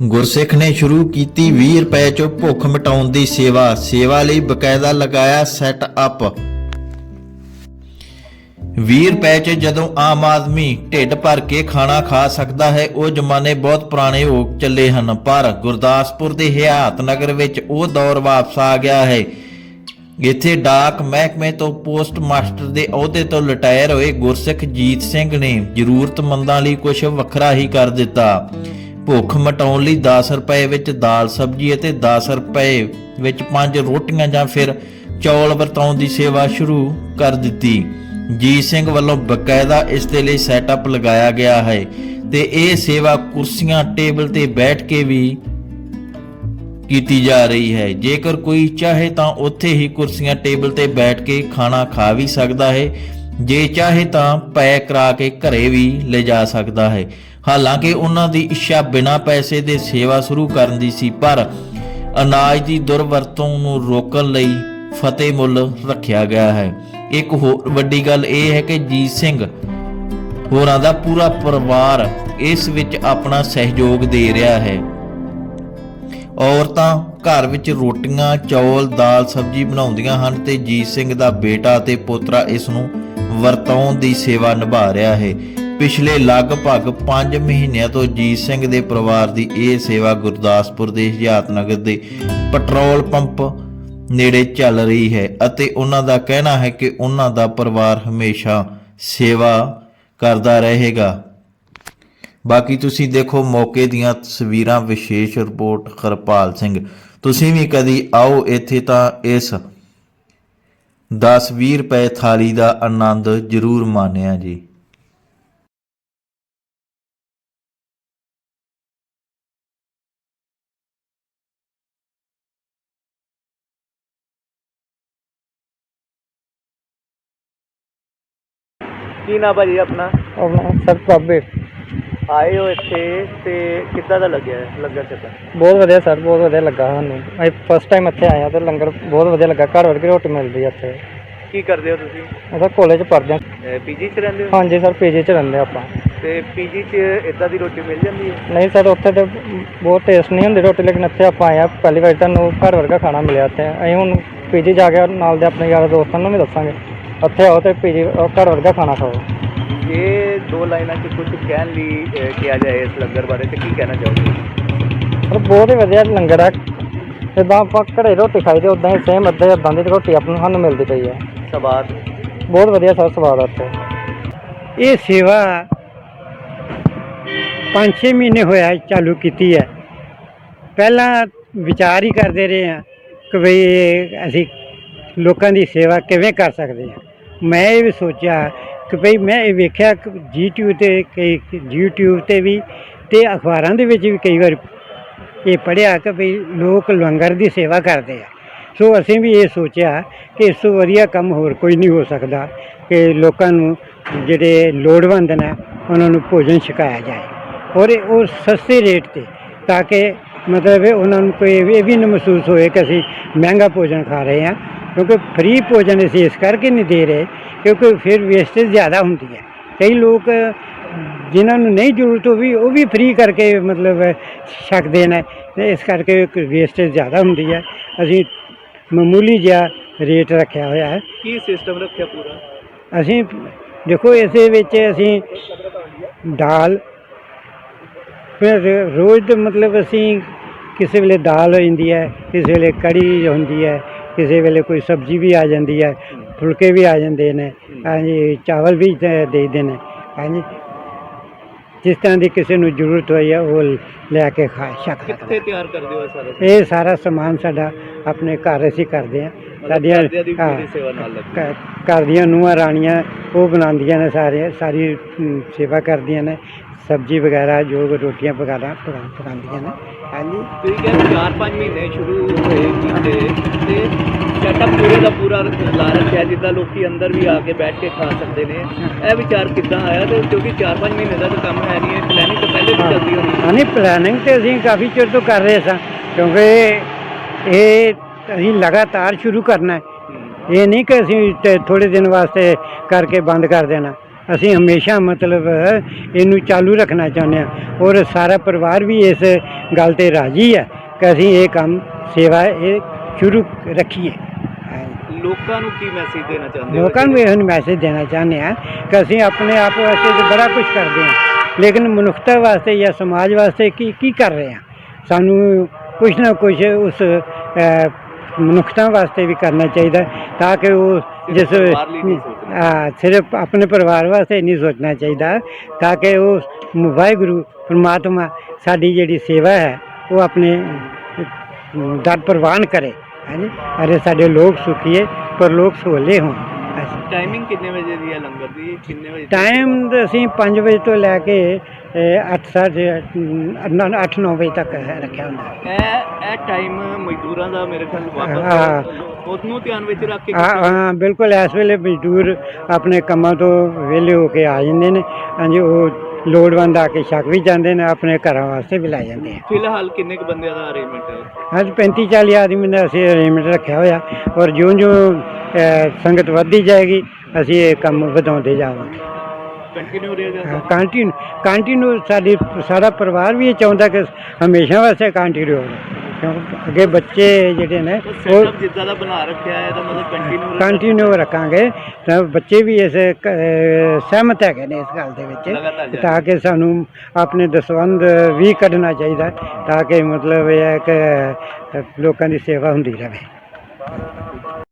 ਗੁਰਸਿੱਖ ਨੇ ਸ਼ੁਰੂ ਕੀਤੀ 20 ਰੁਪਏ ਚ ਭੁੱਖ ਮਿਟਾਉਣ ਦੀ ਸੇਵਾ ਸੇਵਾ ਲਈ ਬਕਾਇਦਾ ਲਗਾਇਆ ਸੈਟ ਅਪ 20 ਰੁਪਏ 'ਚ ਜਦੋਂ ਆਮ ਆਦਮੀ ਢਿੱਡ ਭਰ ਕੇ ਖਾਣਾ ਖਾ ਸਕਦਾ ਹੈ, ਉਹ ਜ਼ਮਾਨੇ ਬਹੁਤ ਪੁਰਾਣੇ ਹੋ ਚੱਲੇ ਹਨ, ਪਰ ਗੁਰਦਾਸਪੁਰ ਦੇ ਹਿਆਤ ਨਗਰ ਵਿੱਚ ਉਹ ਦੌਰ ਵਾਪਸ ਆ ਗਿਆ ਹੈ। ਇੱਥੇ ਡਾਕ ਮਹਿਕਮੇ ਤੋਂ ਪੋਸਟ ਮਾਸਟਰ ਦੇ ਅਹੁਦੇ ਤੋਂ ਰਿਟਾਇਰ ਹੋਏ ਗੁਰਸਿੱਖ ਜੀਤ ਸਿੰਘ ਨੇ ਜ਼ਰੂਰਤਮੰਦਾਂ ਲਈ ਕੁਝ ਵੱਖਰਾ ਹੀ ਕਰ ਦਿੱਤਾ। ਭੁੱਖ ਮਟਾਉਣ ਲਈ 10 ਰੁਪਏ ਵਿੱਚ ਦਾਲ ਸਬਜ਼ੀ ਅਤੇ 10 ਰੁਪਏ ਵਿੱਚ ਪੰਜ ਰੋਟੀਆਂ ਜਾਂ ਫਿਰ ਚੌਲ ਵਰਤਾਉਣ ਦੀ ਸੇਵਾ ਸ਼ੁਰੂ ਕਰ ਦਿੱਤੀ। ਜੀ ਸਿੰਘ ਵੱਲੋਂ ਬਕਾਇਦਾ ਇਸ ਦੇ ਲਈ ਸੈਟਅਪ ਲਗਾਇਆ ਗਿਆ ਹੈ ਤੇ ਇਹ ਸੇਵਾ ਕੁਰਸੀਆਂ, ਟੇਬਲ ਤੇ ਬੈਠ ਕੇ ਵੀ ਕੀਤੀ ਜਾ ਰਹੀ ਹੈ। ਜੇਕਰ ਕੋਈ ਚਾਹੇ ਤਾਂ ਉੱਥੇ ਹੀ ਕੁਰਸੀਆਂ, ਟੇਬਲ ਤੇ ਬੈਠ ਕੇ ਖਾਣਾ ਖਾ ਵੀ ਸਕਦਾ ਹੈ। ਜੇ ਚਾਹੇ ਤਾਂ ਪੈ ਕਰਾ ਕੇ ਘਰੇ ਵੀ ਲੈ ਜਾ ਸਕਦਾ ਹੈ। ਹਾਲਾਂਕਿ ਉਹਨਾਂ ਦੀ ਇੱਛਾ ਬਿਨਾਂ ਪੈਸੇ ਦੇ ਸੇਵਾ ਸ਼ੁਰੂ ਕਰਨ ਦੀ ਸੀ, ਪਰ ਅਨਾਜ ਦੀ ਦੁਰਵਰਤੋਂ ਨੂੰ ਰੋਕਣ ਲਈ ਫਤਿਹ ਮੁੱਲ ਰੱਖਿਆ ਗਿਆ ਹੈ। ਇੱਕ ਹੋਰ ਵੱਡੀ ਗੱਲ ਇਹ ਹੈ ਕਿ ਜੀਤ ਸਿੰਘ ਹੋਰਾਂ ਦਾ ਪੂਰਾ ਪਰਿਵਾਰ ਇਸ ਵਿੱਚ ਆਪਣਾ ਸਹਿਯੋਗ ਦੇ ਰਿਹਾ ਹੈ। ਔਰਤਾਂ ਘਰ ਵਿੱਚ ਰੋਟੀਆਂ, ਚੌਲ, ਦਾਲ, ਸਬਜ਼ੀ ਬਣਾਉਂਦੀਆਂ ਹਨ ਤੇ ਜੀਤ ਸਿੰਘ ਦਾ ਬੇਟਾ ਤੇ ਪੋਤਰਾ ਇਸ ਨੂੰ ਵਰਤਾਉਣ ਦੀ ਸੇਵਾ ਨਿਭਾ ਰਿਹਾ ਹੈ। ਪਿਛਲੇ ਲਗਭਗ 5 ਮਹੀਨਿਆਂ ਤੋਂ ਜੀਤ ਸਿੰਘ ਦੇ ਪਰਿਵਾਰ ਦੀ ਇਹ ਸੇਵਾ ਗੁਰਦਾਸਪੁਰ ਦੇ ਹਯਾਤ ਨਗਰ ਦੇ ਪੈਟਰੋਲ ਪੰਪ ਨੇੜੇ ਚੱਲ ਰਹੀ ਹੈ ਅਤੇ ਉਹਨਾਂ ਦਾ ਕਹਿਣਾ ਹੈ ਕਿ ਉਹਨਾਂ ਦਾ ਪਰਿਵਾਰ ਹਮੇਸ਼ਾ ਸੇਵਾ ਕਰਦਾ ਰਹੇਗਾ। ਬਾਕੀ ਤੁਸੀਂ ਦੇਖੋ ਮੌਕੇ ਦੀਆਂ ਤਸਵੀਰਾਂ, ਵਿਸ਼ੇਸ਼ ਰਿਪੋਰਟ, ਹਰਪਾਲ ਸਿੰਘ। ਤੁਸੀਂ ਵੀ ਕਦੀ ਆਓ ਇੱਥੇ ਤਾਂ ਇਸ 10-20 ਰੁਪਏ ਥਾਲੀ ਦਾ ਆਨੰਦ ਜ਼ਰੂਰ ਮਾਣਿਆ ਜੀ। ਕੀ ਨਾ ਭਾਜੀ ਆਪਣਾ? ਆਪਣਾ ਸਰ ਬਾਬੇ। ਆਏ ਹੋ ਇੱਥੇ ਤੇ ਕਿੱਦਾਂ ਦਾ ਲੱਗਿਆ? ਲੰਗਰ ਚੱਕਰ ਬਹੁਤ ਵਧੀਆ ਸਰ ਬਹੁਤ ਵਧੀਆ ਲੱਗਾ ਸਾਨੂੰ। ਅਸੀਂ ਫਸਟ ਟਾਈਮ ਇੱਥੇ ਆਏ ਆ ਤੇ ਲੰਗਰ ਬਹੁਤ ਵਧੀਆ ਲੱਗਾ। ਘਰ ਵਰਗੀ ਰੋਟੀ ਮਿਲਦੀ ਆ ਇੱਥੇ। ਕੀ ਕਰਦੇ ਹੋ ਤੁਸੀਂ? ਅਸੀਂ ਕਾਲਜ ਪੜ੍ਹਦੇ ਹਾਂ। ਪੀਜੀ 'ਚ ਰਹਿੰਦੇ ਹੋ? ਹਾਂਜੀ ਸਰ ਪੀਜੀ ਚ ਰਹਿੰਦੇ ਆਪਾਂ। ਤੇ ਪੀਜੀ 'ਚ ਇਦਾਂ ਦੀ ਰੋਟੀ ਮਿਲ ਜਾਂਦੀ ਹੈ? ਨਹੀਂ ਸਰ ਉੱਥੇ ਤੇ ਬਹੁਤ ਟੇਸਟ ਨਹੀਂ ਹੁੰਦੀ ਰੋਟੀ ਲੇਕਿਨ ਇੱਥੇ ਆਪਾਂ ਆਏ ਆ ਪਹਿਲੀ ਵਾਰ ਤੁਹਾਨੂੰ ਘਰ ਵਰਗਾ ਖਾਣਾ ਮਿਲਿਆ ਇੱਥੇ। ਅਸੀਂ ਹੁਣ ਪੀਜੀ ਜਾ ਕੇ ਨਾਲ ਦੇ ਆਪਣੇ ਯਾਰ ਦੋਸਤਾਂ ਨੂੰ ਵੀ ਦੱਸਾਂਗੇ। ਉੱਥੇ ਆਓ ਤੇ ਪੀਜੀ ਘਰ ਵਰਗਾ ਖਾਣਾ ਖਾਓ। ਇਹ ਦੋ ਲਾਈਨਾਂ 'ਚ ਕੁਝ ਕਹਿਣ ਲਈ ਅਹ, ਕਿਹਾ ਜਾਏ ਇਸ ਲੰਗਰ ਬਾਰੇ ਤੇ ਕੀ ਕਹਿਣਾ ਚਾਹੋਗੇ? ਪਰ ਬਹੁਤ ਹੀ ਵਧੀਆ ਲੰਗਰ ਹੈ। ਜਿੱਦਾਂ ਆਪਾਂ ਘਰੇ ਰੋਟੀ ਖਾਈ ਤੇ ਉਦਾਂ ਹੀ ਸੇਮ ਅੱਧੇ ਅੱਦਾਂ ਦੀ ਰੋਟੀ ਆਪਾਂ ਨੂੰ ਸਾਨੂੰ ਮਿਲਦੀ ਪਈ ਹੈ। ਸਵਾਦ? ਬਹੁਤ ਵਧੀਆ ਸਰ ਸਵਾਦ ਆ ਇੱਥੇ। ਇਹ ਸੇਵਾ 5-6 ਮਹੀਨੇ ਹੋਇਆ ਚਾਲੂ ਕੀਤੀ ਹੈ। ਪਹਿਲਾਂ ਵਿਚਾਰ ਹੀ ਕਰਦੇ ਰਹੇ ਹਾਂ ਕਿ ਵੀ ਇਹ ਅਸੀਂ ਲੋਕਾਂ ਦੀ ਸੇਵਾ ਕਿਵੇਂ ਕਰ ਸਕਦੇ ਹਾਂ। ਮੈਂ ਇਹ ਵੀ ਸੋਚਿਆ ਕਿ ਭਈ ਮੈਂ ਇਹ ਵੇਖਿਆ ਕਿ YouTube ਤੇ ਕਈ YouTube ਤੇ ਵੀ ਤੇ ਅਖਬਾਰਾਂ ਦੇ ਵਿੱਚ ਵੀ ਕਈ ਵਾਰ ਇਹ ਪੜਿਆ ਕਿ ਭਈ ਲੋਕ ਲੰਗਰ ਦੀ ਸੇਵਾ ਕਰਦੇ ਆ। ਸੋ ਅਸੀਂ ਵੀ ਇਹ ਸੋਚਿਆ ਕਿ ਇਸ ਤੋਂ ਵਧੀਆ ਕੰਮ ਹੋਰ ਕੋਈ ਨਹੀਂ ਹੋ ਸਕਦਾ ਕਿ ਲੋਕਾਂ ਨੂੰ ਜਿਹੜੇ ਲੋੜਵੰਦ ਨੇ ਉਹਨਾਂ ਨੂੰ ਭੋਜਨ ਛਕਾਇਆ ਜਾਏ ਔਰ ਉਹ ਸਸਤੇ ਰੇਟ ਤੇ ਤਾਂ ਕਿ ਮਤਲਬ ਉਹਨਾਂ ਨੂੰ ਕੋਈ ਇਹ ਵੀ ਨਾ ਮਹਿਸੂਸ ਹੋਏ ਕਿ ਅਸੀਂ ਮਹਿੰਗਾ ਭੋਜਨ ਖਾ ਰਹੇ ਹਾਂ। ਕਿਉਂਕਿ ਫ੍ਰੀ ਭੋਜਨ ਅਸੀਂ ਇਸ ਕਰਕੇ ਨਹੀਂ ਦੇ ਰਹੇ ਕਿਉਂਕਿ ਫਿਰ ਵੇਸਟੇਜ ਜ਼ਿਆਦਾ ਹੁੰਦੀ ਹੈ। ਕਈ ਲੋਕ ਜਿਨ੍ਹਾਂ ਨੂੰ ਨਹੀਂ ਜ਼ਰੂਰਤ ਉਹ ਵੀ ਉਹ ਵੀ ਫ੍ਰੀ ਕਰਕੇ ਮਤਲਬ ਛਕਦੇ ਨੇ ਤੇ ਇਸ ਕਰਕੇ ਵੇਸਟੇਜ ਜ਼ਿਆਦਾ ਹੁੰਦੀ ਹੈ। ਅਸੀਂ ਮਾਮੂਲੀ ਜਿਹਾ ਰੇਟ ਰੱਖਿਆ ਹੋਇਆ ਹੈ। ਕੀ ਸਿਸਟਮ ਰੱਖਿਆ ਪੂਰਾ? ਅਸੀਂ ਦੇਖੋ ਇਸੇ ਵਿੱਚ ਅਸੀਂ ਦਾਲ ਫਿਰ ਰੋਜ਼ ਦੇ ਮਤਲਬ ਅਸੀਂ ਕਿਸੇ ਵੇਲੇ ਦਾਲ ਹੋ ਜਾਂਦੀ ਹੈ ਕਿਸੇ ਵੇਲੇ ਕੜੀ ਹੁੰਦੀ ਹੈ ਕਿਸੇ ਵੇਲੇ ਕੋਈ ਸਬਜ਼ੀ ਵੀ ਆ ਜਾਂਦੀ ਹੈ ਫੁਲਕੇ ਵੀ ਆ ਜਾਂਦੇ ਨੇ ਹਾਂਜੀ ਚਾਵਲ ਵੀ ਦੇ ਦੇਈਦੇ ਨੇ ਹਾਂਜੀ। ਜਿਸ ਤਰ੍ਹਾਂ ਦੀ ਕਿਸੇ ਨੂੰ ਜ਼ਰੂਰਤ ਹੋਈ ਹੈ ਉਹ ਲੈ ਕੇ ਖਾ ਸਕਦਾ ਕਿੱਥੇ ਤਿਆਰ ਕਰਦੇ ਹੋ ਸਾਰਾ ਇਹ ਸਾਰਾ ਸਮਾਨ ਸਾਡਾ ਆਪਣੇ ਘਰ ਅਸੀਂ ਕਰਦੇ ਹਾਂ। ਸਾਡੀਆਂ ਘਰ ਦੀਆਂ ਨੂੰਹਾਂ ਰਾਣੀਆਂ ਉਹ ਬਣਾਉਂਦੀਆਂ ਨੇ ਸਾਰੇ ਸਾਰੀ ਸੇਵਾ ਕਰਦੀਆਂ ਨੇ। ਸਬਜ਼ੀ ਵਗੈਰਾ ਜੋ ਰੋਟੀਆਂ ਵਗੈਰਾ ਪਕਾ- ਪਕਾਉਂਦੀਆਂ ਨੇ। ਹਾਂਜੀ। ਤੁਸੀਂ ਕਹਿੰਦੇ 4-5 ਮਹੀਨੇ ਸ਼ੁਰੂ ਹੋਏ ਕੀਤੇ ਤੇ ਸੈਟਅਪ ਪੂਰੇ ਦਾ ਪੂਰਾ ਲਾ ਰੱਖਿਆ ਜਿੱਦਾਂ ਲੋਕੀ ਅੰਦਰ ਵੀ ਆ ਕੇ ਬੈਠ ਕੇ ਖਾ ਸਕਦੇ ਨੇ। ਇਹ ਵਿਚਾਰ ਕਿੱਦਾਂ ਆਇਆ ਤੇ ਕਿਉਂਕਿ 4-5 ਮਹੀਨੇ ਦਾ ਤਾਂ ਕੰਮ ਹੈ ਨਹੀਂ ਇਹ ਪਲੈਨਿੰਗ ਤਾਂ ਪਹਿਲੇ ਵੀ ਚੱਲਦੀ ਹੋਣੀ। ਹਾਂ ਨਹੀਂ ਪਲੈਨਿੰਗ ਤੇ ਅਸੀਂ ਕਾਫੀ ਚਿਰ ਤੋਂ ਕਰ ਰਹੇ ਸਾਂ ਕਿਉਂਕਿ ਇਹ ਅਸੀਂ ਲਗਾਤਾਰ ਸ਼ੁਰੂ ਕਰਨਾ ਹੈ। ਇਹ ਨਹੀਂ ਕਿ ਅਸੀਂ ਥੋੜੇ ਦਿਨ ਵਾਸਤੇ ਕਰਕੇ ਬੰਦ ਕਰ ਦੇਣਾ। ਅਸੀਂ ਹਮੇਸ਼ਾ ਮਤਲਬ ਇਹਨੂੰ ਚਾਲੂ ਰੱਖਣਾ ਚਾਹੁੰਦੇ ਹਾਂ। ਔਰ ਸਾਰਾ ਪਰਿਵਾਰ ਵੀ ਇਸ ਗੱਲ ਤੇ ਰਾਜੀ ਹੈ ਕਿ ਅਸੀਂ ਇਹ ਕੰਮ ਸੇਵਾ ਇਹ ਸ਼ੁਰੂ ਰੱਖੀਏ। ਲੋਕਾਂ ਨੂੰ ਕੀ ਮੈਸੇਜ ਦੇਣਾ ਚਾਹੁੰਦੇ ਹੋ? ਲੋਕਾਂ ਨੂੰ ਇਹ ਮੈਸੇਜ ਦੇਣਾ ਚਾਹੁੰਦੇ ਹਾਂ ਕਿ ਅਸੀਂ ਆਪਣੇ ਆਪ ਵਾਸਤੇ ਤਾਂ ਬੜਾ ਕੁਝ ਕਰਦੇ ਹਾਂ। ਲੇਕਿਨ ਮਨੁੱਖਤਾ ਵਾਸਤੇ ਜਾਂ ਸਮਾਜ ਵਾਸਤੇ ਕੀ ਕੀ ਕਰ ਰਹੇ ਹਾਂ? ਸਾਨੂੰ ਕੁਝ ਨਾ ਕੁਝ ਉਸ ਮਨੁੱਖਤਾ ਵਾਸਤੇ ਵੀ ਕਰਨਾ ਚਾਹੀਦਾ ਤਾਂ ਕਿ ਉਹ ਜਿਸ। ਹਾਂ, ਸਿਰਫ ਆਪਣੇ ਪਰਿਵਾਰ ਵਾਸਤੇ ਨਹੀਂ ਸੋਚਣਾ ਚਾਹੀਦਾ ਤਾਂ ਕਿ ਉਹ ਵਾਹਿਗੁਰੂ ਪਰਮਾਤਮਾ ਸਾਡੀ ਜਿਹੜੀ ਸੇਵਾ ਹੈ ਉਹ ਆਪਣੇ ਦਰ ਪ੍ਰਵਾਨ ਕਰੇ ਹਾਂਜੀ ਅਰੇ ਸਾਡੇ ਲੋਕ ਸੁਖੀਏ ਪਰ ਲੋਕ ਸੋਲੇ ਹੋਣ ਟਾਈਮਿੰਗ ਕਿੰਨੇ ਵਜੇ ਦੀ ਹੈ ਲੰਗਰ ਦੀ ਕਿੰਨੇ ਵਜੇ? ਟਾਈਮ ਤਾਂ ਅਸੀਂ 5 ਵਜੇ ਤੋਂ ਲੈ ਕੇ 8 ਸਾਢੇ 8 9 ਵਜੇ ਤੱਕ ਰੱਖਿਆ ਹੁੰਦਾ ਹੈ। ਇਹ ਇਹ ਟਾਈਮ ਮਜ਼ਦੂਰਾਂ ਦਾ ਮੇਰੇ ਖਿਆਲ। ਵਾਪਸ ਉਸ ਨੂੰ ਧਿਆਨ ਵਿੱਚ ਰੱਖ ਕੇ ਹਾਂ ਹਾਂ ਬਿਲਕੁਲ ਇਸ ਵੇਲੇ ਮਜ਼ਦੂਰ ਆਪਣੇ ਕੰਮਾਂ ਤੋਂ ਵਿਹਲੇ ਹੋ ਕੇ ਆ ਜਾਂਦੇ ਨੇ ਹਾਂਜੀ ਉਹ ਲੋੜਵੰਦ ਆ ਕੇ ਛਕ ਵੀ ਜਾਂਦੇ ਨੇ ਆਪਣੇ ਘਰਾਂ ਵਾਸਤੇ ਵੀ ਲੈ ਜਾਂਦੇ ਆ। ਫਿਲਹਾਲ ਕਿੰਨੇ ਕੁ ਬੰਦਿਆਂ ਦਾ ਅਰੇਂਜਮੈਂਟ ਹੈ? ਅੱਜ 35 40 ਆਦਮੀ ਦਾ ਅਸੀਂ ਅਰੇਂਜਮੈਂਟ ਰੱਖਿਆ ਹੋਇਆ ਔਰ ਜਿਉਂ-ਜਿਉਂ ਅ, ਸੰਗਤ ਵੱਧਦੀ ਜਾਏਗੀ ਅਸੀਂ ਇਹ ਕੰਮ ਵਧਾਉਂਦੇ ਜਾਵਾਂਗੇ। ਕੰਟੀਨਿਊ ਰਹੇਗਾ ਕੰਟੀਨਿਊ ਕੰਟੀਨਿਊ ਸਾਡੀ ਸਾਰਾ ਪਰਿਵਾਰ ਵੀ ਇਹ ਚਾਹੁੰਦਾ ਕਿ ਹਮੇਸ਼ਾ ਵਾਸਤੇ ਕੰਟੀਨਿਊ ਹੋਵੇ। ਕਿਉਂਕਿ ਅੱਗੇ ਬੱਚੇ ਜਿਹੜੇ ਨੇ ਉਹ ਸੈਟਅਪ ਜਿੱਦਾਂ ਦਾ ਬਣਾ ਰੱਖਿਆ ਹੈ ਇਹਦਾ ਮਤਲਬ ਕੰਟੀਨਿਊ ਕੰਟੀਨਿਊ ਰੱਖਾਂਗੇ ਤਾਂ ਬੱਚੇ ਵੀ ਇਸ ਕ- ਅਹ ਸਹਿਮਤ ਹੈਗੇ ਨੇ ਇਸ ਗੱਲ ਦੇ ਲਗਾਤਾਰ ਵਿੱਚ ਜਾਰੀ। ਤਾਂ ਕਿ ਸਾਨੂੰ ਆਪਣੇ ਦਸਵੰਧ ਵੀ ਕੱਢਣਾ ਚਾਹੀਦਾ ਤਾਂ ਕਿ ਮਤਲਬ ਇਹ ਹੈ ਕਿ ਅਹ, ਲੋਕਾਂ ਦੀ ਸੇਵਾ ਹੁੰਦੀ ਰਹੇ